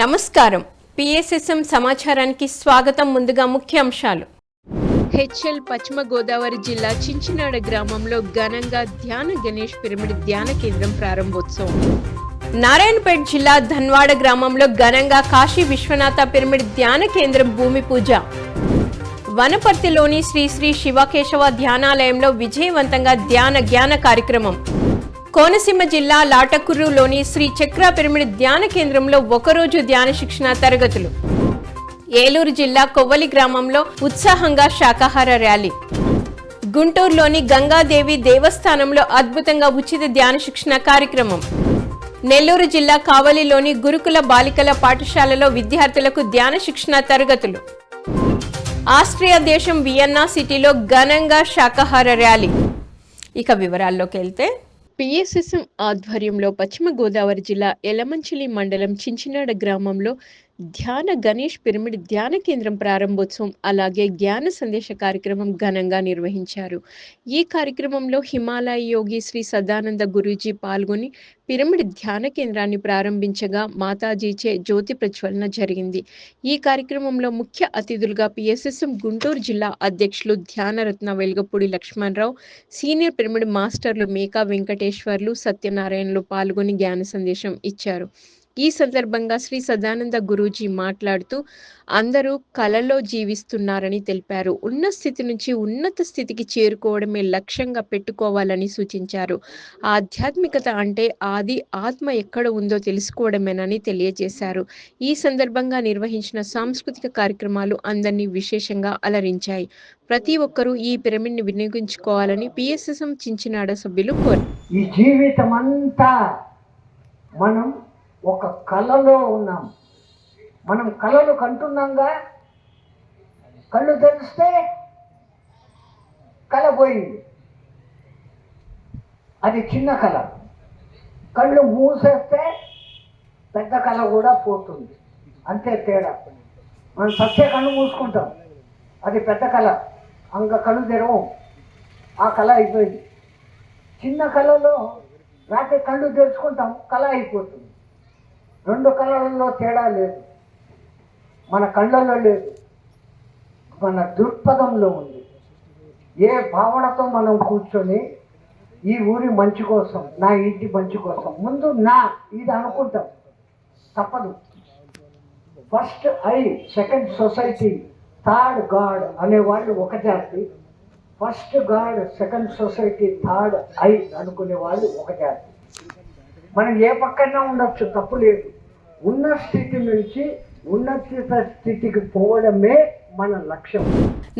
నమస్కారం. పిఎస్ఎస్ఎం సమాచారానికి స్వాగతం ముందుగా ముఖ్య అంశాలు. హెచ్ఎల్ పశ్చిమ గోదావరి జిల్లా చించినాడ గ్రామంలో ఘనంగా ధ్యాన గణేష్ పిరమిడ్ ధ్యాన కేంద్రం ప్రారంభోత్సవం. నారాయణపేట జిల్లా ధన్వాడ గ్రామంలో ఘనంగా కాశీ విశ్వనాథ పిరమిడ్ ధ్యాన కేంద్రం భూమి పూజ. వనపర్తిలోని శ్రీ శ్రీ శివకేశవ ధ్యానాలయంలో విజయవంతంగా ధ్యాన జ్ఞాన కార్యక్రమం. కోనసీమ జిల్లా లాటకుర్రులోని శ్రీ చక్ర పిరమిడ్ ధ్యాన కేంద్రంలో ఒకరోజు ధ్యాన శిక్షణ తరగతులు. ఏలూరు జిల్లా కొవ్వలి గ్రామంలో ఉత్సాహంగా శాకాహార ర్యాలీ. గుంటూరులోని గంగాదేవి దేవస్థానంలో అద్భుతంగా ఉచిత ధ్యాన శిక్షణ కార్యక్రమం. నెల్లూరు జిల్లా కావలిలోని గురుకుల బాలికల పాఠశాలలో విద్యార్థులకు ధ్యాన శిక్షణ తరగతులు. ఆస్ట్రియా దేశం వియన్నా సిటీలో ఘనంగా శాకాహార ర్యాలీ. ఇక వివరాల్లోకి వెళ్తే పిఎస్ఎస్ఎం ఆధ్వర్యంలో పశ్చిమ గోదావరి జిల్లా ఎలమంచిలి మండలం చించినాడ గ్రామంలో ధ్యాన గణేష్ పిరమిడ్ ధ్యాన కేంద్రం ప్రారంభోత్సవం అలాగే జ్ఞాన సందేశ కార్యక్రమం ఘనంగా నిర్వహించారు. ఈ కార్యక్రమంలో హిమాలయ యోగి శ్రీ సదానంద గురూజీ పాల్గొని పిరమిడ్ ధ్యాన కేంద్రాన్ని ప్రారంభించగా మాతాజీచే జ్యోతి ప్రజ్వలన జరిగింది. ఈ కార్యక్రమంలో ముఖ్య అతిథులుగా పిఎస్ఎస్ఎం గుంటూరు జిల్లా అధ్యక్షులు ధ్యానరత్న వెలుగపూడి లక్ష్మణరావు సీనియర్ పిరమిడ్ మాస్టర్లు మేకా వెంకటేశ్వర్లు సత్యనారాయణలు పాల్గొని జ్ఞాన సందేశం ఇచ్చారు. ఈ సందర్భంగా శ్రీ సదానంద గురూజీ మాట్లాడుతూ అందరూ కలలో జీవిస్తున్నారని తెలిపారు. ఉన్న స్థితి నుంచి ఉన్నత స్థితికి చేరుకోవడమే లక్ష్యంగా పెట్టుకోవాలని సూచించారు. ఆధ్యాత్మికత అంటే ఆది ఆత్మ ఎక్కడ ఉందో తెలుసుకోవడమేనని తెలియజేశారు. ఈ సందర్భంగా నిర్వహించిన సాంస్కృతిక కార్యక్రమాలు అందరినీ విశేషంగా అలరించాయి. ప్రతి ఒక్కరూ ఈ పిరమిడ్ని వినియోగించుకోవాలని పిఎస్ఎస్ఎం చించినాడ సభ్యులు కోరు ఈ జీవితం అంతా మనం ఒక కళలో ఉన్నాం. మనం కళలు కంటున్నాంగా? కళ్ళు తెరిస్తే కళ పోయింది. అది చిన్న కళ కళ్ళు మూసేస్తే పెద్ద కళ కూడా పోతుంది. అంతే తేడా. మనం సత్య కళ్ళు మూసుకుంటాం. అది పెద్ద కళ అంగ కళ్ళు తెరవం. ఆ కళ అయిపోయింది. చిన్న కళలో రాత్రి కళ్ళు తెరుచుకుంటాం. కళ అయిపోతుంది. రెండు కళలలో తేడా లేదు. మన కళ్ళల్లో లేదు. మన దృక్పథంలో ఉంది. ఏ భావనతో మనం కూర్చొని ఈ ఊరి మంచి కోసం నా ఇంటి మంచి కోసం ముందు నా ఇది అనుకుంటాం. తప్పదు. First I second society third God అనేవాళ్ళు ఒక జాతి. First God second society third I అనుకునే వాళ్ళు ఒక జాతి. మనం ఏ పక్కన ఉండొచ్చు? తప్పు లేదు. ఉన్న స్థితి నుంచి ఉన్నత స్థితికి పోవడమే మన లక్ష్యం.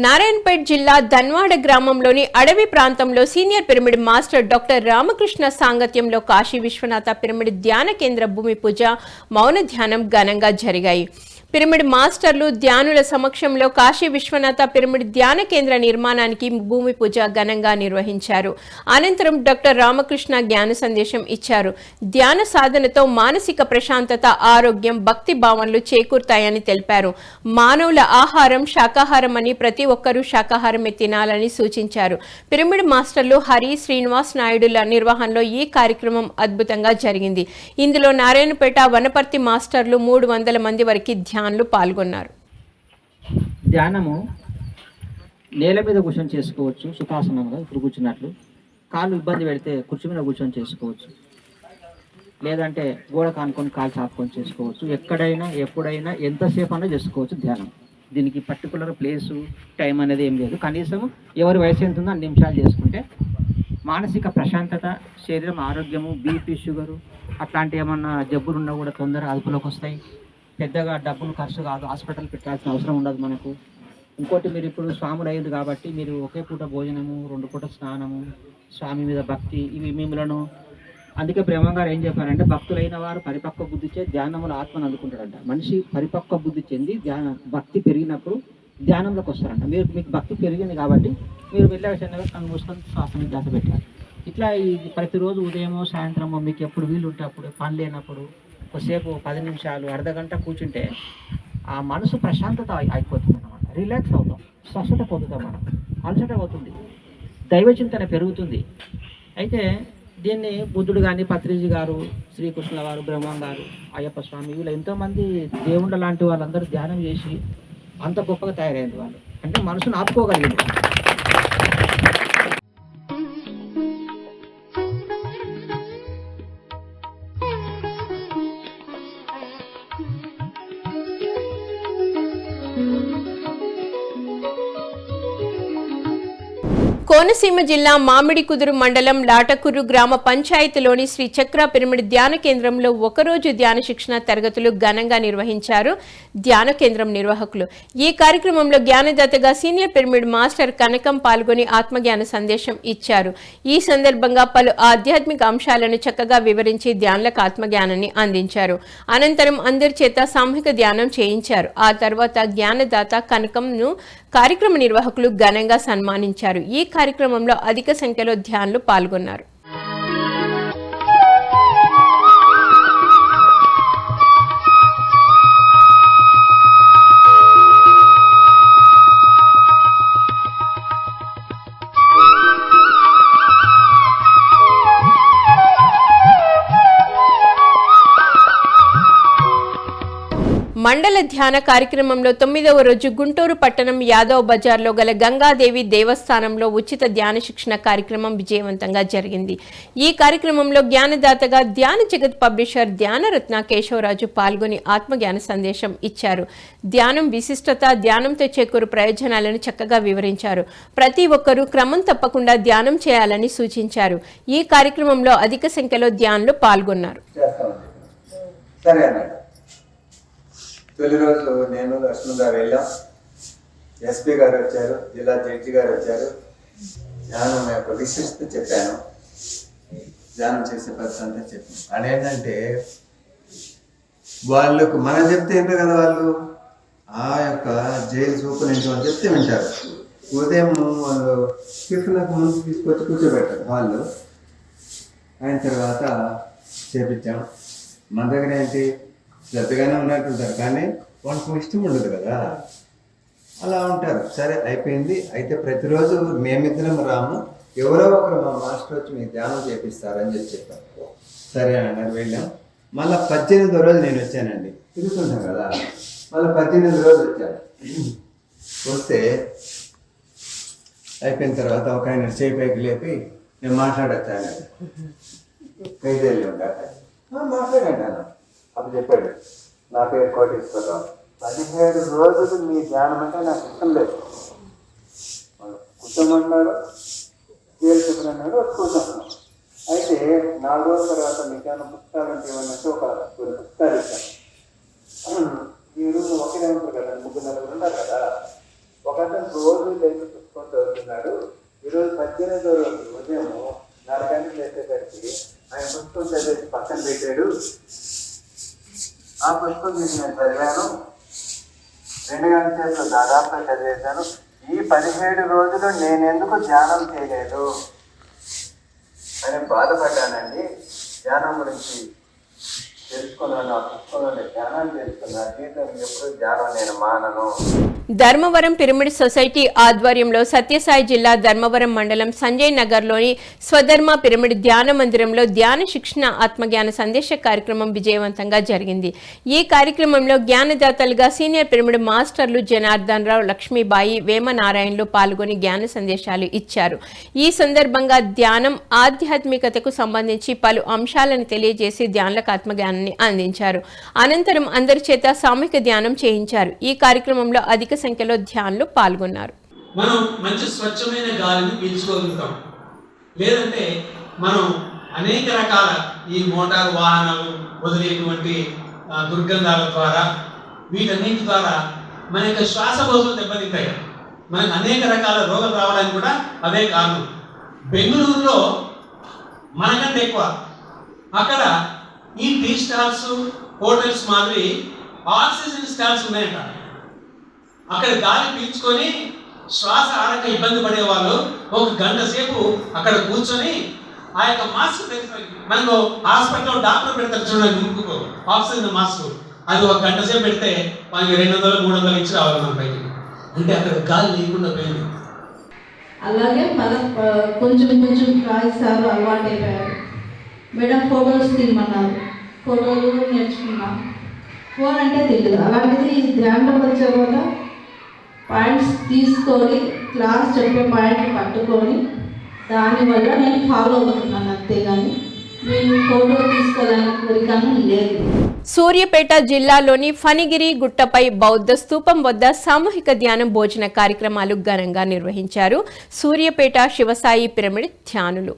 నారాయణపేట్ జిల్లా ధన్వాడ గ్రామంలోని అడవి ప్రాంతంలో senior pyramid master doctor Ramakrishna సాంగత్యంలో కాశీ విశ్వనాథ పిరమిడ్ ధ్యాన కేంద్ర భూమి పూజ మౌన ధ్యానం ఘనంగా జరిగాయి. పిరమిడ్ మాస్టర్లు ధ్యానుల సమక్షంలో కాశీ విశ్వనాథ పిరమిడ్ ధ్యాన కేంద్ర నిర్మాణానికి భూమి పూజ ఘనంగా నిర్వహించారు. అనంతరం డాక్టర్ రామకృష్ణ జ్ఞాన సందేశం ఇచ్చారు. ధ్యాన సాధనతో మానసిక ప్రశాంతత ఆరోగ్యం భక్తి భావనలు చేకూరుతాయని తెలిపారు. మానవుల ఆహారం శాకాహారం అని ప్రతి ఒక్కరూ శాకాహారమే తినాలని సూచించారు. పిరమిడ్ మాస్టర్లు హరి శ్రీనివాస్ నాయుడుల నిర్వహణలో ఈ కార్యక్రమం అద్భుతంగా జరిగింది. ఇందులో నారాయణపేట వనపర్తి మాస్టర్లు మూడు వందల మంది వరకు ధ్యానులు పాల్గొన్నారు. ధ్యానము నేల మీద కూర్చొని చేసుకోవచ్చు సుఖాసనంగా ఇప్పుడు కూర్చున్నట్లు. కాళ్ళు ఇబ్బంది పెడితే కుర్చీ మీద కూర్చొని చేసుకోవచ్చు. లేదంటే గోడ కానుకొని కాలు చాపుకొని చేసుకోవచ్చు. ఎక్కడైనా ఎప్పుడైనా ఎంతసేపు అయినా చేసుకోవచ్చు ధ్యానం. దీనికి పర్టికులర్ ప్లేసు టైం అనేది ఏం లేదు. కనీసం ఎవరి వయసు ఎంత ఉందో అన్ని నిమిషాలు చేసుకుంటే మానసిక ప్రశాంతత శరీరం ఆరోగ్యము బీపీ షుగరు అట్లాంటి ఏమన్నా జబ్బులు ఉన్నా కూడా తొందరగా అదుపులోకి వస్తాయి. పెద్దగా డబ్బులు ఖర్చు కాదు హాస్పిటల్ పెట్టాల్సిన అవసరం ఉండదు మనకు. ఇంకోటి మీరు ఇప్పుడు స్వాములు అయ్యారు కాబట్టి మీరు ఒకే పూట భోజనము రెండు పూట స్నానము స్వామి మీద భక్తి ఇవి మిమ్మలను అందుకే బ్రహ్మ గారు ఏం చెప్పారంటే భక్తులైన వారు పరిపక్వ బుద్ధి చే ధ్యానములు ఆత్మను అందుకుంటారంట. మనిషి పరిపక్వ బుద్ధి చెంది ధ్యాన భక్తి పెరిగినప్పుడు ధ్యానంలోకి వస్తారంట. మీరు మీకు భక్తి పెరిగింది కాబట్టి మీరు వెళ్ళే విషయంలో కన్ను మూసుకొని శ్వాస మీద ధ్యాస పెట్టారు ఇట్లా ఈ ప్రతిరోజు ఉదయమో సాయంత్రమో మీకు ఎప్పుడు వీలు ఉంటే అప్పుడు పని లేనప్పుడు కొద్దిసేపు పది నిమిషాలు అర్ధ గంట కూర్చుంటే ఆ మనసు ప్రశాంతత అయిపోతుంది అనమాట రిలాక్స్ అవుతాం. స్వస్థత పొందుతాం మనం. అలసట అవుతుంది. దైవ చింతన పెరుగుతుంది. అయితే దీన్ని బుద్ధుడు కానీ పత్రిజీ గారు శ్రీకృష్ణుల వారు బ్రహ్మం గారు అయ్యప్ప స్వామి వీళ్ళు ఎంతోమంది దేవుళ్ళ లాంటి వాళ్ళందరూ ధ్యానం చేసి అంత గొప్పగా తయారైంది వాళ్ళు. అంటే మనసును ఆపుకోగలిగింది కోనసీమ జిల్లా మామిడి కుదురు మండలం లాటకూరు గ్రామ పంచాయతీలోని శ్రీ చక్ర పిరమిడ్ ధ్యాన కేంద్రంలో ఒకరోజు ధ్యాన శిక్షణ తరగతులు ఘనంగా నిర్వహించారు ధ్యాన కేంద్రం నిర్వాహకులు. ఈ కార్యక్రమంలో జ్ఞానదాతగా సీనియర్ పిరమిడ్ మాస్టర్ కనకం పాల్గొని ఆత్మజ్ఞాన సందేశం ఇచ్చారు. ఈ సందర్భంగా పలు ఆధ్యాత్మిక అంశాలను చక్కగా వివరించి ధ్యానులకు ఆత్మజ్ఞానాన్ని అందించారు. అనంతరం అందరి చేత సామూహిక ధ్యానం చేయించారు. ఆ తర్వాత జ్ఞానదాత కనకంను కార్యక్రమ నిర్వాహకులు ఘనంగా సన్మానించారు. ఈ కార్యక్రమంలో అధిక సంఖ్యలో ధ్యానులు పాల్గొన్నారు. మండల ధ్యాన కార్యక్రమంలో తొమ్మిదవ రోజు గుంటూరు పట్టణం యాదవ్ బజార్లో గల గంగాదేవి దేవస్థానంలో ఉచిత ధ్యాన శిక్షణ కార్యక్రమం విజయవంతంగా జరిగింది. ఈ కార్యక్రమంలో జ్ఞానదాతగా ధ్యాన జగత్ పబ్లిషర్ ధ్యానరత్న కేశవరాజు పాల్గొని ఆత్మజ్ఞాన సందేశం ఇచ్చారు. ధ్యానం విశిష్టత ధ్యానంతో చేకూరు ప్రయోజనాలను చక్కగా వివరించారు. ప్రతి ఒక్కరూ క్రమం తప్పకుండా ధ్యానం చేయాలని సూచించారు. ఈ కార్యక్రమంలో అధిక సంఖ్యలో ధ్యానులు పాల్గొన్నారు. సరే అన్నాడు తొలి రోజు నేను లక్ష్మణ్ గారు వెళ్ళాం. ఎస్పీ గారు వచ్చారు జిల్లా జడ్జి గారు వచ్చారు. ధ్యానం యొక్క విశిష్టత చెప్పాను. ధ్యానం చేసే పద్ధతి అంతా చెప్పాను. అదేంటంటే వాళ్ళకు మనం చెప్తే ఏంటో కదా వాళ్ళు? ఆ యొక్క జైలు సూపరింటెండెంట్ చెప్తే వింటారు. ఉదయం వాళ్ళు టిఫిన్లకు ముందు తీసుకొచ్చి కూర్చోబెట్టారు వాళ్ళు. అయిన తర్వాత చేపించాం. మన దగ్గర ఏంటి? శ్రద్ధగానే ఉన్నట్టుంటారు. కానీ వాళ్ళకి ఇష్టం ఉండదు కదా. అలా ఉంటారు. సరే అయిపోయింది. అయితే ప్రతిరోజు మేమిద్దరం రాము. ఎవరో ఒకరు మా మాస్టర్ వచ్చి మీకు ధ్యానం చేపిస్తారని చెప్పి చెప్పారు. సరే అన్నారు వెళ్ళాం. మళ్ళీ పద్దెనిమిదో రోజు నేను వచ్చానండి. తిరుగుతుంటాం కదా. మళ్ళీ పద్దెనిమిది రోజు వచ్చాను. వస్తే అయిపోయిన తర్వాత ఒక ఆయన చేపైకి లేపి నేను మాట్లాడొచ్చాను ఐదేళ్ళు ఉంటాను మాట్లాడాను అప్పుడు చెప్పాడు నా పేరు కోటేశ్వరరావు. పదిహేడు రోజులు మీ ధ్యానం అంటే నాకు ఇష్టం లేదు. వాళ్ళు కూర్చోమన్నారు పేరు చెప్పినాడు కూర్చున్నాను అయితే నాలుగు రోజుల తర్వాత మీకు ఏమైనా పుస్తకాలు అంటే ఏమన్నట్టు ఒక కొన్ని పుస్తకాలు ఇచ్చాను. ఈ రూమ్ ఒకే ఉంటారు కదా ముగ్గురు నలుగురు ఉంటారు కదా. ఒకతను రోజు లేచి పుస్తకం చదువుతున్నాడు ఈరోజు పద్దెనిమిదో రోజు ఉదయం నాలుగు గంటలు లేచేసరికి ఆయన పుస్తకం చదివేసి పక్కన పెట్టాడు. ఆ పుస్తకం తీసి నేను చదివాను. రెండు గంటల సేపు దాదాపుగా చదివేశాను. ఈ పదిహేడు రోజులు నేనెందుకు ధ్యానం చేయలేదు? అని బాధపడ్డానండి. ధ్యానం గురించి ధ్యానం జీవితం ఎప్పుడు ధ్యానం నేను మానను. ధర్మవరం పిరమిడ్ సొసైటీ ఆధ్వర్యంలో సత్యసాయి జిల్లా ధర్మవరం మండలం సంజయ్ నగర్లోని స్వధర్మ పిరమిడ్ ధ్యాన మందిరంలో ధ్యాన శిక్షణ ఆత్మజ్ఞాన సందేశ కార్యక్రమం విజయవంతంగా జరిగింది. ఈ కార్యక్రమంలో జ్ఞానదాతలుగా సీనియర్ పిరమిడ్ మాస్టర్లు జనార్దన్ రావు లక్ష్మీబాయి వేమనారాయణలు పాల్గొని జ్ఞాన సందేశాలు ఇచ్చారు. ఈ సందర్భంగా ధ్యానం ఆధ్యాత్మికతకు సంబంధించి పలు అంశాలను తెలియజేసి ధ్యానులకు ఆత్మజ్ఞానాన్ని అందించారు. అనంతరం అందరి చేత సామూహిక ధ్యానం చేయించారు. ఈ కార్యక్రమంలో అధిక సంఖ్యలో ధ్యానులు పాల్గొన్నారు. మనం మంచి స్వచ్ఛమైన గాలిని పీల్చుకోగలుగుతాం. లేదంటే మనం అనేక రకాల ఈ మోటార్ వాహనాలు వదిలేటువంటి దుర్గంధాల ద్వారా వీటన్నిటి ద్వారా మన యొక్క శ్వాసకోశం దెబ్బతింటాయి. మనకు అనేక రకాల రోగాలు రావడానికి కూడా అవే కారణం. బెంగళూరులో మనకంటే ఎక్కువ అక్కడ ఈ టీ స్టాల్స్ హోటల్స్ మాదిరి ఆక్సిజన్ స్టాల్స్ ఉన్నాయంట. అక్కడ గాలి పీల్చుకొని శ్వాస ఆడక ఇబ్బంది పడేవాళ్ళు ఒక గంట సేపు అక్కడ కూర్చొని ఆ యొక్క మాస్క్ పెట్టుకొని మనకు హాస్పిటల్లో డాక్టర్ పెడతారు చూడండి ముక్కుకు ఆక్సిజన్ మాస్క్ అది ఒక గంట సేపు పెడితే మనకి రెండు వందలు మూడు వందలు ఇచ్చి రావాలి మన బయటికి అంటే అక్కడ గాలి లేకుండా పోయింది. అలాగే మన కొంచెం కొంచెం కొంచెం అలవాటు అయిపోయారు మేడం ఫోటోస్ తీయమన్నారు. ఫోటోలు నేర్చుకున్నా. ఫోన్ అంటే తెలియదు. అలాంటిది ధ్యానంలోకి వచ్చే కూడా పాయింట్స్ తీసుకొని క్లాస్ చెప్పే పాయింట్ పట్టుకొని దానివల్ల నేను ఫాలో అవుతున్నాను అంతేగాని నేను ఫోటో తీసుకోవడానికి కోరికను లేదు. సూర్యాపేట జిల్లాలోని ఫణిగిరి గుట్టపై బౌద్ధ స్థూపం వద్ద సామూహిక ధ్యానం భోజన కార్యక్రమాలు ఘనంగా నిర్వహించారు సూర్యపేట శివసాయి పిరమిడ్ ధ్యానులు.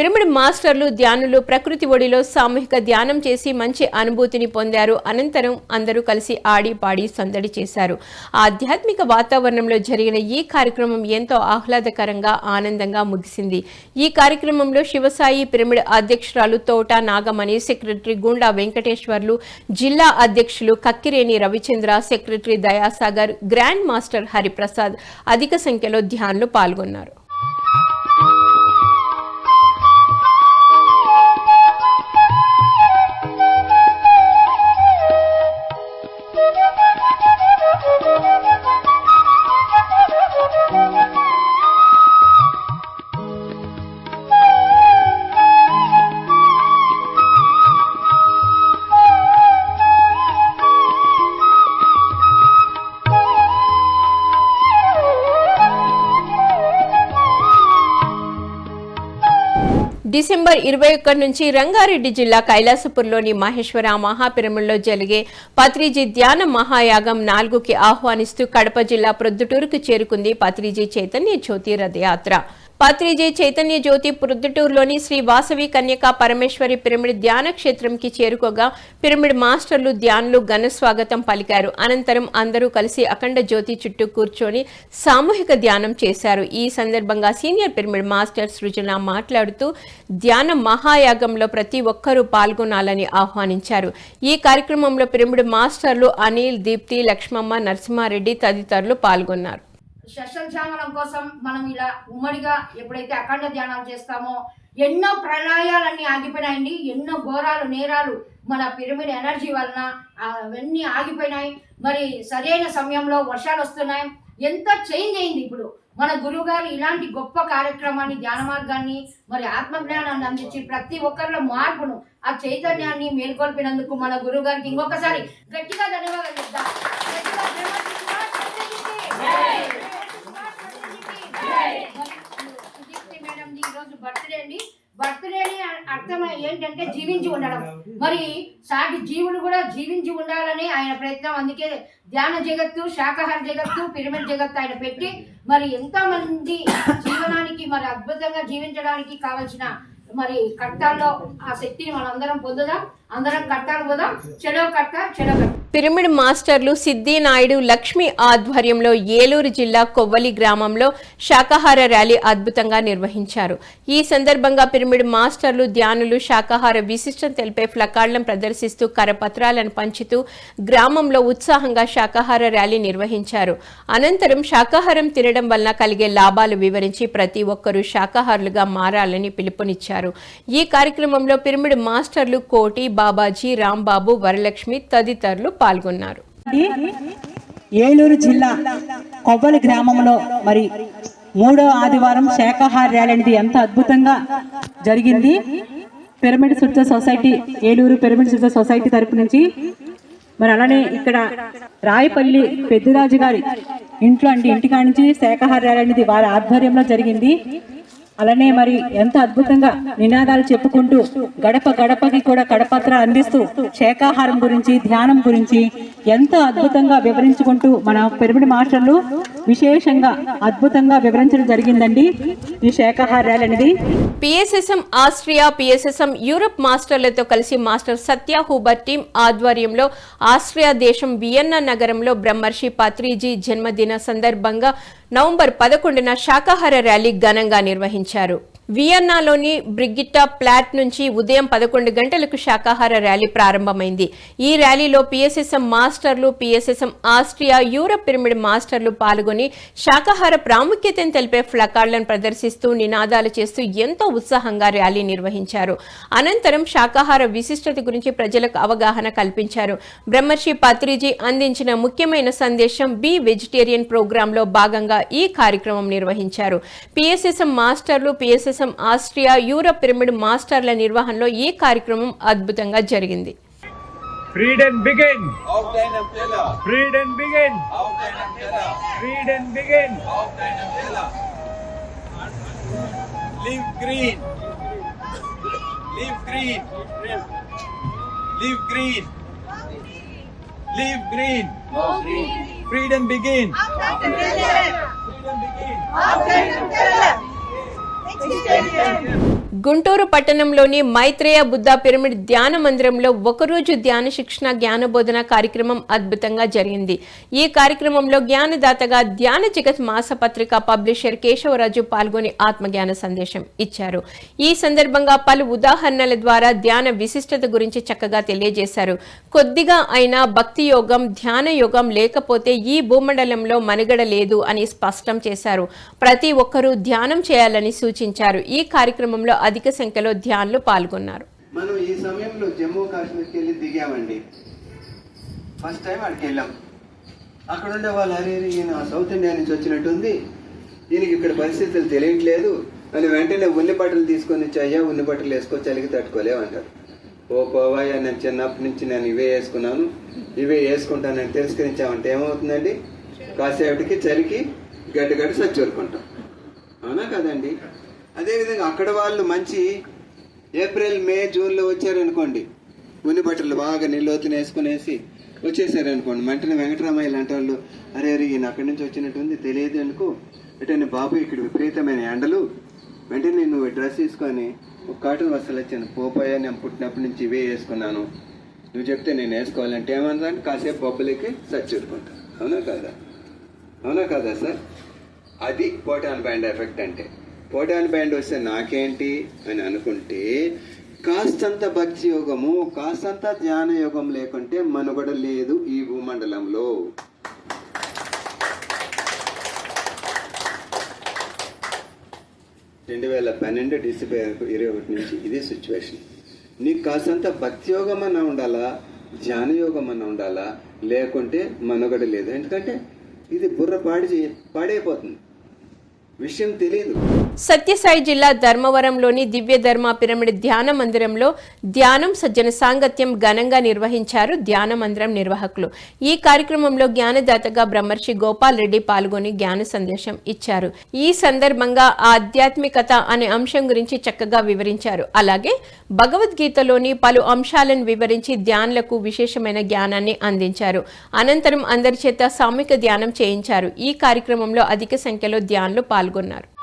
పిరమిడ్ మాస్టర్లు ధ్యానులు ప్రకృతి ఒడిలో సామూహిక ధ్యానం చేసి మంచి అనుభూతిని పొందారు. అనంతరం అందరూ కలిసి ఆడి పాడి సందడి చేశారు. ఆధ్యాత్మిక వాతావరణంలో జరిగిన ఈ కార్యక్రమం ఎంతో ఆహ్లాదకరంగా ఆనందంగా ముగిసింది. ఈ కార్యక్రమంలో శివసాయి పిరమిడ్ అధ్యక్షురాలు తోట నాగమణి సెక్రటరీ గుండా వెంకటేశ్వర్లు జిల్లా అధ్యక్షులు Kakkireni Ravichandra secretary Dayasagar grand master Hariprasad అధిక సంఖ్యలో ధ్యానులు పాల్గొన్నారు. డిసెంబర్ ఇరవై ఒకటి నుంచి రంగారెడ్డి జిల్లా కైలాసపూర్లోని మహేశ్వర మహాపిరమిడ్లో జరిగే పత్రిజీ ధ్యాన మహాయాగం నాలుగుకి ఆహ్వానిస్తూ కడప జిల్లా ప్రొద్దుటూరుకు చేరుకుంది పత్రిజీ చైతన్య జ్యోతి రథయాత్ర. పత్రిజీ చైతన్య జ్యోతి ప్రొద్దుటూరులోని శ్రీ వాసవి కన్యకా పరమేశ్వరి పిరమిడ్ ధ్యాన క్షేత్రంకి చేరుకోగా పిరమిడ్ మాస్టర్లు ధ్యానులు ఘన స్వాగతం పలికారు. అనంతరం అందరూ కలిసి అఖండ జ్యోతి చుట్టూ కూర్చొని సామూహిక ధ్యానం చేశారు. ఈ సందర్భంగా సీనియర్ పిరమిడ్ మాస్టర్ సృజన మాట్లాడుతూ ధ్యాన మహాయాగంలో ప్రతి ఒక్కరూ పాల్గొనాలని ఆహ్వానించారు. ఈ కార్యక్రమంలో పిరమిడ్ మాస్టర్లు అనిల్ దీప్తి లక్ష్మమ్మ నరసింహారెడ్డి తదితరులు పాల్గొన్నారు. శస్త్రశామనం కోసం మనం ఇలా ఉమ్మడిగా ఎప్పుడైతే అఖండ ధ్యానాలు చేస్తామో ఎన్నో ప్రళయాలన్నీ ఆగిపోయినాయండి. ఎన్నో ఘోరాలు నేరాలు మన పిరమిడ్ ఎనర్జీ వలన అవన్నీ ఆగిపోయినాయి. మరి సరైన సమయంలో వర్షాలు వస్తున్నాయి. ఎంత చేంజ్ అయింది ఇప్పుడు. మన గురువుగారు ఇలాంటి గొప్ప కార్యక్రమాన్ని ధ్యాన మార్గాన్ని మరి ఆత్మజ్ఞానాన్ని అందించి ప్రతి ఒక్కరిలో మార్పును ఆ చైతన్యాన్ని మేల్కొల్పినందుకు మన గురువు గారికి ఇంకొకసారి గట్టిగా ధన్యవాదాలు చెప్తాం గట్టిగా సుదీప్తి ఈ రోజు బర్త్డే అండి. బర్త్డే అర్థం ఏంటంటే జీవించి ఉండడం మరి సాటి జీవులు కూడా జీవించి ఉండాలని ఆయన ప్రయత్నం. అందుకే ధ్యాన జగత్తు శాకాహార జగత్తు పిరమిడ్ జగత్తు ఆయన పెట్టి మరి ఎంతో మంది జీవనానికి మరి అద్భుతంగా జీవించడానికి కావలసిన మరి కట్టాల్లో ఆ శక్తిని మనం అందరం పొందుదాం. అందరం చెలో కట్ట చెలో కట్ట. పిరమిడ్ మాస్టర్లు సిద్దినాయుడు లక్ష్మి ఆధ్వర్యంలో ఏలూరు జిల్లా కొవ్వలి గ్రామంలో శాకాహార ర్యాలీ అద్భుతంగా నిర్వహించారు. ఈ సందర్భంగా పిరమిడ్ మాస్టర్లు ధ్యానులు శాకాహార విశిష్టం తెలిపే ఫ్లకాళ్ళను ప్రదర్శిస్తూ కరపత్రాలను పంచుతూ గ్రామంలో ఉత్సాహంగా శాకాహార ర్యాలీ నిర్వహించారు. అనంతరం శాకాహారం తినడం వలన కలిగే లాభాలు వివరించి ప్రతి ఒక్కరూ శాకాహారులుగా మారాలని పిలుపునిచ్చారు. ఈ కార్యక్రమంలో పిరమిడ్ మాస్టర్లు కోటి బాబాజీ రాంబాబు వరలక్ష్మి తదితరులు పాల్గొన్నారు. ఏలూరు జిల్లా కొవ్వలి గ్రామంలో మరి మూడో ఆదివారం శాఖాహార ర్యాలీ అనేది ఎంత అద్భుతంగా జరిగింది. Pyramid Sutta society Eluru pyramid Sutta society తరపు నుంచి మరి అలానే ఇక్కడ రాయపల్లి పెద్దిరాజు గారి ఇంట్లో అంటే ఇంటికాడ నుంచి శాకాహార ర్యాలీ అనేది వారి ఆధ్వర్యంలో జరిగింది. అలానే మరి ఎంత అద్భుతంగా నినాదాలు చెప్పుకుంటూ గడప గడపకి కూడా కడపత్ర అందిస్తూ శాకాహారం గురించి ధ్యానం గురించి ఎంతో అద్భుతంగా వివరించుకుంటూ మన పెరుమిడి మాస్టర్లు విశేషంగా అద్భుతంగా వివరించడం జరిగిందండి. ఈ శాకాహార ర్యాలీ అనేది పిఎస్ఎస్ఎం ఆస్ట్రియా పిఎస్ఎస్ఎం యూరప్ మాస్టర్లతో కలిసి మాస్టర్ సత్య హూబర్ టీం ఆధ్వర్యంలో ఆస్ట్రియా దేశం వియన్నా నగరంలో బ్రహ్మర్షి పాత్రిజీ జన్మదిన సందర్భంగా నవంబర్ పదకొండున శాకాహార ర్యాలీ ఘనంగా నిర్వహించారు. వియన్నాలోని బ్రిగిట్టా ప్లాట్ నుంచి ఉదయం పదకొండు గంటలకు శాకాహార ర్యాలీ ప్రారంభమైంది. ఈ ర్యాలీలో పిఎస్ఎస్ఎం మాస్టర్లు పిఎస్ఎస్ఎం ఆస్ట్రియా యూరప్ పిరమిడ్ మాస్టర్లు పాల్గొని శాకాహార ప్రాముఖ్యతను తెలిపే ఫ్లకార్డులను ప్రదర్శిస్తూ నినాదాలు చేస్తూ ఎంతో ఉత్సాహంగా ర్యాలీ నిర్వహించారు. అనంతరం శాకాహార విశిష్టత గురించి ప్రజలకు అవగాహన కల్పించారు. బ్రహ్మర్షి పత్రిజీ అందించిన ముఖ్యమైన సందేశం బి వెజిటేరియన్ ప్రోగ్రాంలో భాగంగా ఈ కార్యక్రమం నిర్వహించారు. పిఎస్ఎస్ఎం మాస్టర్లు పిఎస్ఎస్ భారతదేశం ఆస్ట్రియా యూరప్ పిరమిడ్ మాస్టర్ల నిర్వహణలో ఈ కార్యక్రమం అద్భుతంగా జరిగింది Freedom begin. Freedom begin. Freedom begin. Leave green. Leave green. Leave green. Leave green. Freedom begin. Freedom begin. Guntur పట్టణంలోని మైత్రేయ బుద్ధ పిరమిడ్ ధ్యాన మందిరంలో ఒకరోజు ధ్యాన శిక్షణ జ్ఞానబోధన కార్యక్రమం అద్భుతంగా జరిగింది. ఈ కార్యక్రమంలో జ్ఞానదాతగా ధ్యాన జగత్ మాసపత్రిక పబ్లిషర్ కేశవరాజు పాల్గొని ఆత్మజ్ఞాన సందేశం ఇచ్చారు. ఈ సందర్భంగా పలు ఉదాహరణల ద్వారా ధ్యాన విశిష్టత గురించి చక్కగా తెలియజేశారు. కొద్దిగా అయినా భక్తి యోగం ధ్యాన యోగం లేకపోతే ఈ భూమండలంలో మనుగడ లేదు అని స్పష్టం చేశారు. ప్రతి ఒక్కరూ ధ్యానం చేయాలని సూచించారు సూచించారు. ఈ కార్యక్రమంలో అధిక సంఖ్యలో ధ్యానులు పాల్గొన్నారు. మనం ఈ సమయంలో జమ్మూ కాశ్మీర్కి వెళ్ళి దిగామండి. ఫస్ట్ టైం అక్కడికి వెళ్ళాం. అక్కడ ఉండే వాళ్ళు అరే ఈయన సౌత్ ఇండియా నుంచి వచ్చినట్టుంది. ఈయనకి ఇక్కడ పరిస్థితులు తెలియట్లేదు. అని వెంటనే ఉన్ని బట్టలు తీసుకొని వచ్చి అయ్యా ఉన్ని బట్టలు వేసుకో చలికి తట్టుకోలేమంటారు ఓ పోవాయ్యా నేను చిన్నప్పటి నుంచి నేను ఇవే వేసుకున్నాను. ఇవే వేసుకుంటానని తిరస్కరించామంటే ఏమవుతుందండి? కాసేపటికి చలికి గడ్డ గడ్డ సచ్చూరుకుంటాం అవునా కదండి? అదేవిధంగా అక్కడ వాళ్ళు మంచి ఏప్రిల్ మే జూన్లో వచ్చారనుకోండి. ఉన్ని బట్టలు బాగా నీళ్ళోతున వేసుకునేసి వచ్చేసారనుకోండి. వెంటనే వెంకటరామయ్య లాంటి వాళ్ళు అరే అరే ఈయన అక్కడి నుంచి వచ్చినట్టుంది తెలియదు అనుకో. అంటే బాబు ఇక్కడ విపరీతమైన ఎండలు. వెంటనే నువ్వు డ్రెస్ తీసుకొని ఒక కాటన్ వస్తువులు వచ్చాను పోపాయ? నేను పుట్టినప్పటి నుంచి ఇవే వేసుకున్నాను. నువ్వు చెప్తే నేను వేసుకోవాలంటే ఏమన్నా కాసేపు బొబ్బలకి సచ్చూరుకుంటాను అవునా కాదా? అవునా కాదా సార్? అది పోటాన్ బ్యాండ్ ఎఫెక్ట్ అంటే. పోటాన్ బ్యాండ్ వస్తే నాకేంటి అని అనుకుంటే కాస్తంత భక్తి యోగము కాస్తంత ధ్యాన యోగం లేకుంటే మనుగడ లేదు ఈ భూమండలంలో. రెండు వేల పన్నెండు డిసెంబర్ ఇరవై ఒకటి నుంచి ఇదే సిచ్యువేషన్ నీకు కాస్తంత భక్తి యోగం అన్న ఉండాలా ధ్యాన యోగం అన్న ఉండాలా లేకుంటే మనుగడ లేదు. ఎందుకంటే ఇది బుర్ర పాడి పాడైపోతుంది. విషయం తెలియదు సత్యసాయి జిల్లా ధర్మవరంలోని దివ్య ధర్మ పిరమిడ్ ధ్యాన మందిరంలో ధ్యానం సజ్జన సాంగత్యం ఘనంగా నిర్వహించారు ధ్యాన మందిరం నిర్వాహకులు. ఈ కార్యక్రమంలో జ్ఞానదాతగా బ్రహ్మర్షి గోపాల్ రెడ్డి పాల్గొని జ్ఞాన సందేశం ఇచ్చారు. ఈ సందర్భంగా ఆధ్యాత్మికత అనే అంశం గురించి చక్కగా వివరించారు. అలాగే భగవద్గీతలోని పలు అంశాలను వివరించి ధ్యానులకు విశేషమైన జ్ఞానాన్ని అందించారు. అనంతరం అందరి చేత సామూహిక ధ్యానం చేయించారు. ఈ కార్యక్రమంలో అధిక సంఖ్యలో ధ్యానులు పాల్గొన్నారు.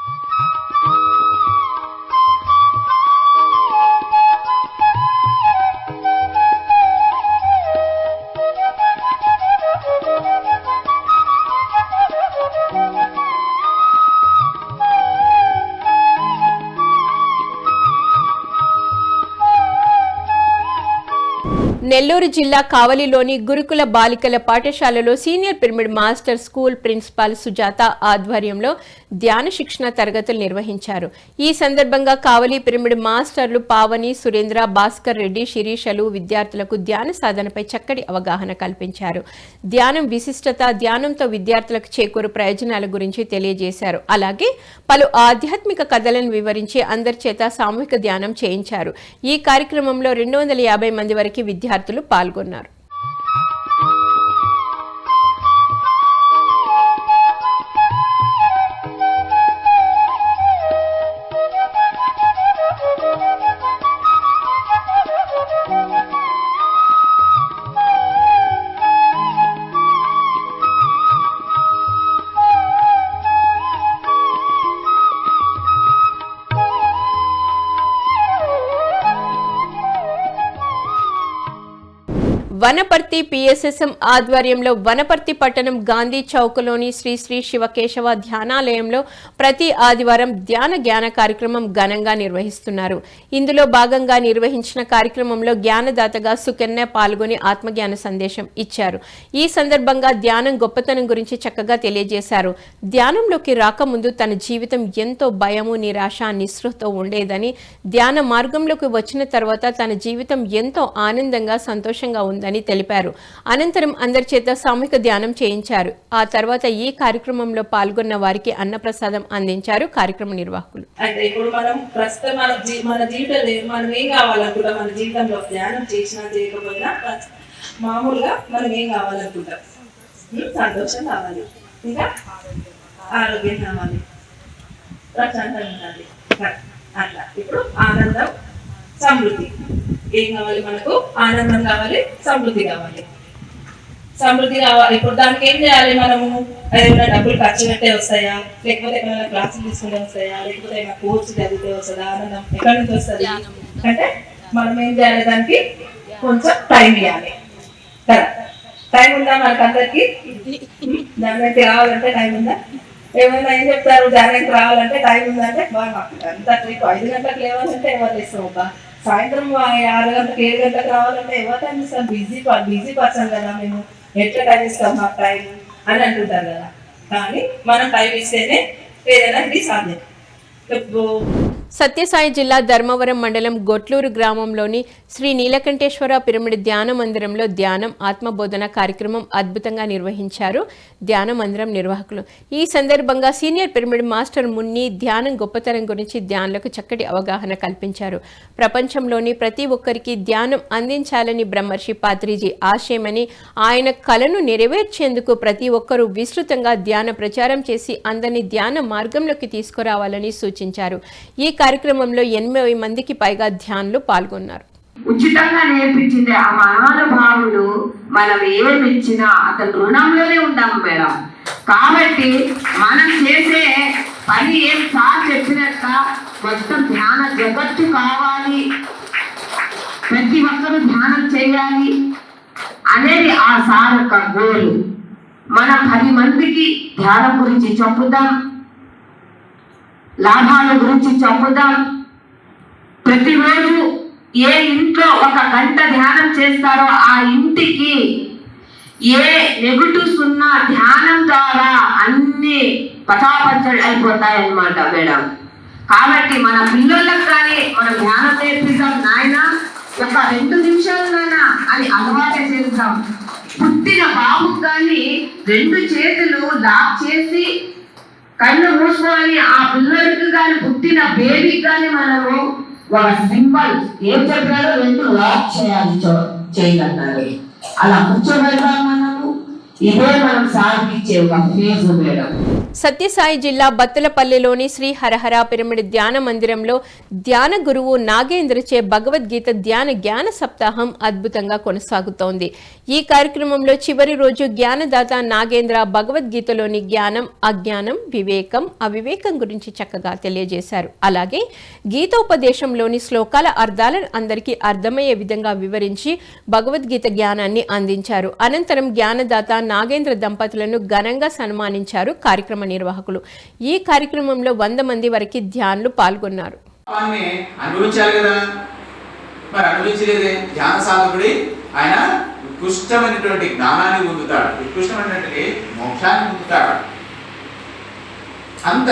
నెల్లూరు జిల్లా కావలిలోని గురుకుల బాలికల పాఠశాలలో senior pyramid master school principal Sujatha ఆధ్వర్యంలో ధ్యాన శిక్షణ తరగతులు నిర్వహించారు. ఈ సందర్భంగా కావలి పిరమిడ్ మాస్టర్లు పావని సురేంద్ర భాస్కర్ రెడ్డి శిరీషలు విద్యార్థులకు ధ్యాన సాధనపై చక్కటి అవగాహన కల్పించారు. ధ్యానం విశిష్టత ధ్యానంతో విద్యార్థులకు చేకూరు ప్రయోజనాల గురించి తెలియజేశారు. అలాగే పలు ఆధ్యాత్మిక కథలను వివరించి అందరి చేత సామూహిక ధ్యానం చేయించారు. ఈ కార్యక్రమంలో రెండు వందల యాభై మంది వరకు విద్యార్థులు పాల్గొన్నారు. వనపర్తి పిఎస్ఎస్ఎం ఆధ్వర్యంలో వనపర్తి పట్టణం గాంధీ చౌక్లోని శ్రీ శ్రీ శివకేశవ ధ్యానాలయంలో ప్రతి ఆదివారం ధ్యాన జ్ఞాన కార్యక్రమం ఘనంగా నిర్వహిస్తున్నారు. ఇందులో భాగంగా నిర్వహించిన కార్యక్రమంలో జ్ఞానదాతగా సుకన్య పాల్గొని ఆత్మజ్ఞాన సందేశం ఇచ్చారు. ఈ సందర్భంగా ధ్యానం గొప్పతనం గురించి చక్కగా తెలియజేశారు. ధ్యానంలోకి రాకముందు తన జీవితం ఎంతో భయము నిరాశ నిస్పృహతో ఉండేదని ధ్యాన మార్గంలోకి వచ్చిన తర్వాత తన జీవితం ఎంతో ఆనందంగా సంతోషంగా ఉందని ఉందని తెలిపారు. అనంతరం అందరి చేత సామూహిక ధ్యానం చేయించారు. ఆ తర్వాత ఈ కార్యక్రమంలో పాల్గొన్న వారికి అన్నప్రసాదం అందించారు కార్యక్రమ నిర్వాహకులు. అంటే ఇప్పుడు మనం ప్రస్తుతం మన మన జీవితంలో మనం ఏం కావాలనుకుంటాం? మన జీవితంలో ధ్యానం చేసినా చేయకపోయినా మామూలుగా మనం ఏం కావాలనుకుంటాం? సంతోషం కావాలి. ఇంకా ఆరోగ్యం కావాలి. ప్రశాంతంగా ఉండాలి. అట్లా. ఇప్పుడు ఆనందం సమృద్ధి. ఏం కావాలి మనకు? ఆనందం కావాలి సమృద్ధి కావాలి. సమృద్ధి కావాలి ఇప్పుడు దానికి ఏం చేయాలి మనము? ఏమైనా డబ్బులు ఖర్చు పెట్టే వస్తాయా? లేకపోతే ఏమైనా క్లాసులు తీసుకుంటే వస్తాయా? లేకపోతే ఏమైనా కోర్సు చదివితే వస్తుందా? ఆనందం ఎక్కడి నుంచి వస్తుంది? అంటే మనం ఏం చేయాలి దానికి? కొంచెం టైం ఇవ్వాలి. కదా టైం ఉందా మనకి అందరికి దానికి రావాలంటే టైం ఉందా? ఏమైనా ఏం చెప్తారు? దానికి రావాలంటే టైం ఉందంటే బాగా మాకు అంత ట్రిప్ ఐదు గంటలకు లేవాలంటే ఎవరు లేస్తాం బా సాయంత్రం ఆరు గంటలకు ఏడు గంటలకు రావాలంటే ఎవరు టైం ఇస్తాం బిజీ బిజీ పర్సన్ కదా మేము. ఎట్లా టైం ఇస్తాం టైం అని అంటుంటారు కదా. కానీ మనం టైం ఇస్తేనే ఏదైనా ఇది సాధ్యం. సత్యసాయి జిల్లా ధర్మవరం మండలం గొట్లూరు గ్రామంలోని శ్రీ నీలకంఠేశ్వర పిరమిడ్ ధ్యాన మందిరంలో ధ్యానం ఆత్మబోధన కార్యక్రమం అద్భుతంగా నిర్వహించారు ధ్యాన మందిరం నిర్వాహకులు. ఈ సందర్భంగా సీనియర్ పిరమిడ్ మాస్టర్ మున్ని ధ్యానం గొప్పతనం గురించి ధ్యానులకు చక్కటి అవగాహన కల్పించారు. ప్రపంచంలోని ప్రతి ఒక్కరికి ధ్యానం అందించాలని బ్రహ్మర్షి పాత్రిజీ ఆశయమని ఆయన కలను నెరవేర్చేందుకు ప్రతి ఒక్కరూ విస్తృతంగా ధ్యాన ప్రచారం చేసి అందరినీ ధ్యాన మార్గంలోకి తీసుకురావాలని సూచించారు. ఈ కార్యక్రమంలో ఎనభై మందికి పైగా ధ్యానులు పాల్గొన్నారు. ఉచితంగా నేర్పించింది ఆ మహానుభావుడు మనం ఏమిచ్చినా అతను రుణంలోనే ఉంటాము మేడం. కాబట్టి మనం చేసే పని ఏం సార్ చెప్పినట్ట మొత్తం ధ్యాన జగత్తు కావాలి. ప్రతి ఒక్కరూ ధ్యానం చేయాలి అనేది ఆ సార్ యొక్క గోలు మన పది మందికి ధ్యానం గురించి చెప్పుదాం. లాభాల గురించి చెప్పుదాం ప్రతిరోజు ఏ ఇంట్లో ఒక గంట ధ్యానం చేస్తారో ఆ ఇంటికి ఏ నెగిటివ్స్ ఉన్న ధ్యానం ద్వారా అన్ని పటాపంచలు అయిపోతాయి అన్నమాట మేడం. కాబట్టి మన పిల్లలకు కానీ మన ధ్యానం నేర్పిద్దాం నాయన. ఒక రెండు నిమిషాలైనా అని అలవాటు చేద్దాం. పుట్టిన బాబుకు కానీ రెండు చేతులు లాక్ చేసి కళ్ళు మూసుకొని ఆ పిల్లడికి కానీ పుట్టిన బేబీకి కానీ మనము ఒక సింబల్ ఏం చెప్పారో రెండు లాక్ చేయాలి చో- చేయగలరు అలా కూర్చోబెడతాం మనము. ఇదే మనం సాధించే ఒక ఫేజ్ మేడం. సత్యసాయి జిల్లా బత్తలపల్లిలోని శ్రీ హరహర పిరమిడ్ ధ్యాన మందిరంలో ధ్యాన గురువు నాగేంద్రచే భగవద్గీత ధ్యాన జ్ఞాన సప్తాహం అద్భుతంగా కొనసాగుతోంది. ఈ కార్యక్రమంలో చివరి రోజు జ్ఞానదాత నాగేంద్ర భగవద్గీతలోని జ్ఞానం అజ్ఞానం వివేకం అవివేకం గురించి చక్కగా తెలియజేశారు. అలాగే గీతోపదేశంలోని శ్లోకాల అర్థాలను అందరికీ అర్థమయ్యే విధంగా వివరించి భగవద్గీత జ్ఞానాన్ని అందించారు. అనంతరం జ్ఞానదాత నాగేంద్ర దంపతులను ఘనంగా సన్మానించారు. కార్యక్రమం నిర్వాహకులు. ఈ కార్యక్రమంలో వంద మంది వరకు ధ్యానులు పాల్గొన్నారు. అనుభవించాలి కదా. మరి అనుభవించలేదే. ధ్యాన సాధకుడి ఆయన ఉత్కృష్టమైనటువంటి జ్ఞానాన్ని పొందుతాడు. ఉత్కృష్టమైనటువంటి మోక్షాన్ని పొందుతాడు. అంత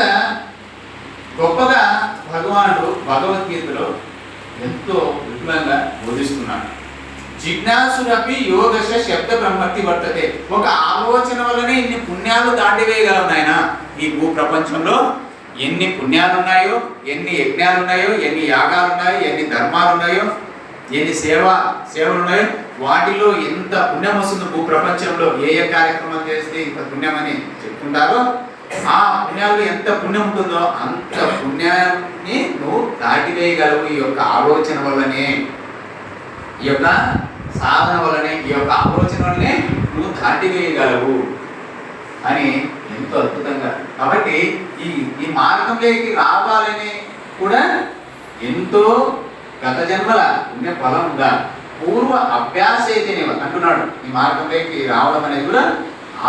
గొప్పగా భగవానుడు భగవద్గీతలో ఎంతో విపులంగా బోధిస్తున్నాడు. జిజ్ఞాసురపి యోగశ శబ్ద బ్రహ్మతి వర్తతే. ఒక ఆలోచన వల్లనే ఇన్ని పుణ్యాలు దాటివేయగలవు నాయన. ఈ భూ ప్రపంచంలో ఎన్ని పుణ్యాలు ఉన్నాయో ఎన్ని యజ్ఞాలు ఉన్నాయో ఎన్ని యాగాలు ఉన్నాయో ఎన్ని ధర్మాలు ఉన్నాయో ఎన్ని సేవ సేవలు ఉన్నాయో వాటిలో ఎంత పుణ్యం వస్తుంది భూ ప్రపంచంలో ఏ ఏ కార్యక్రమం చేస్తే ఇంత పుణ్యం అని చెప్తుంటారో ఆ పుణ్యాలు ఎంత పుణ్యం ఉంటుందో అంత పుణ్యాన్ని నువ్వు దాటివేయగలవు ఈ యొక్క ఆలోచన వల్లనే. ఈ యొక్క సాధన వలనే ఈ యొక్క ఆలోచన వల్లనే నువ్వు దాటివేయగలవు అని ఎంతో అద్భుతంగా. కాబట్టి ఈ ఈ మార్గంలోకి రావాలని కూడా ఎంతో గత జన్మల ఉండే ఫలం ఉందా పూర్వ అభ్యాసైతేనే అంటున్నాడు. ఈ మార్గంలోకి రావడం అనేది కూడా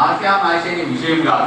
ఆశామాశని విషయం కాదు